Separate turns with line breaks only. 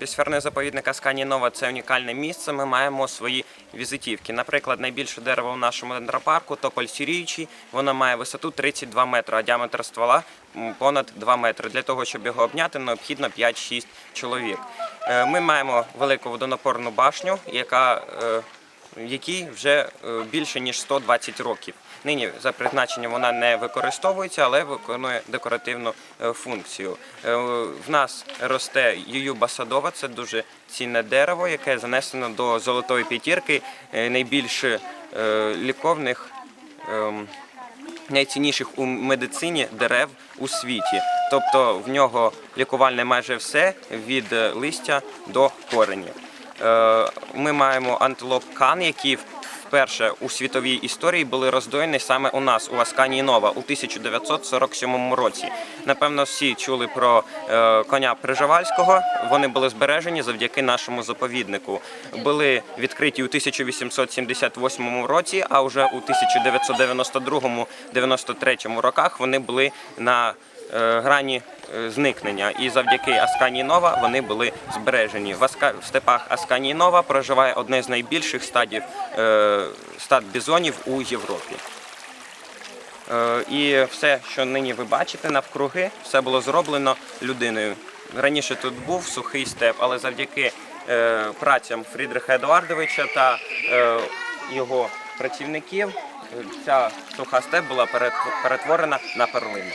Біосферний заповідник Асканінова це унікальне місце. Ми маємо свої візитівки. Наприклад, найбільше дерево в нашому дендропарку тополь сіріючий. Воно має висоту 32 метри, а діаметр ствола понад 2 метри. Для того, щоб його обняти, необхідно 5-6 чоловік. Е, Ми маємо велику водонапорну башню, яка е, якій вже е, більше ніж 120 років. Нині за призначенням вона не використовується, але виконує декоративну е, функцію. Е, В нас росте ююба садова, це дуже цінне дерево, яке занесено до золотої п'ятірки найбільш ліковних. ем, найцінніших у медицині дерев у світі. Тобто в нього лікувальне майже все від листя до коренів. Е, Ми маємо антилоп кан, які вперше у світовій історії були роздоєні саме у нас, у Асканії Нова, у 1947 році. Напевно, всі чули про е, коня Прижавальського. Вони були збережені завдяки нашому заповіднику. Були відкриті у 1878 році, а вже у 1992-93 роках вони були на грані е, зникнення. І завдяки Асканії Нова вони були збережені. В, степах Асканії Нова проживає одне з найбільших стадів е, стад бізонів у Європі. Е, І все, що нині ви бачите навкруги, все було зроблено людиною. Раніше тут був сухий степ, але завдяки е, працям Фрідриха Едуардовича та е, його працівників е, ця суха степ була перет- перетворена на перлину.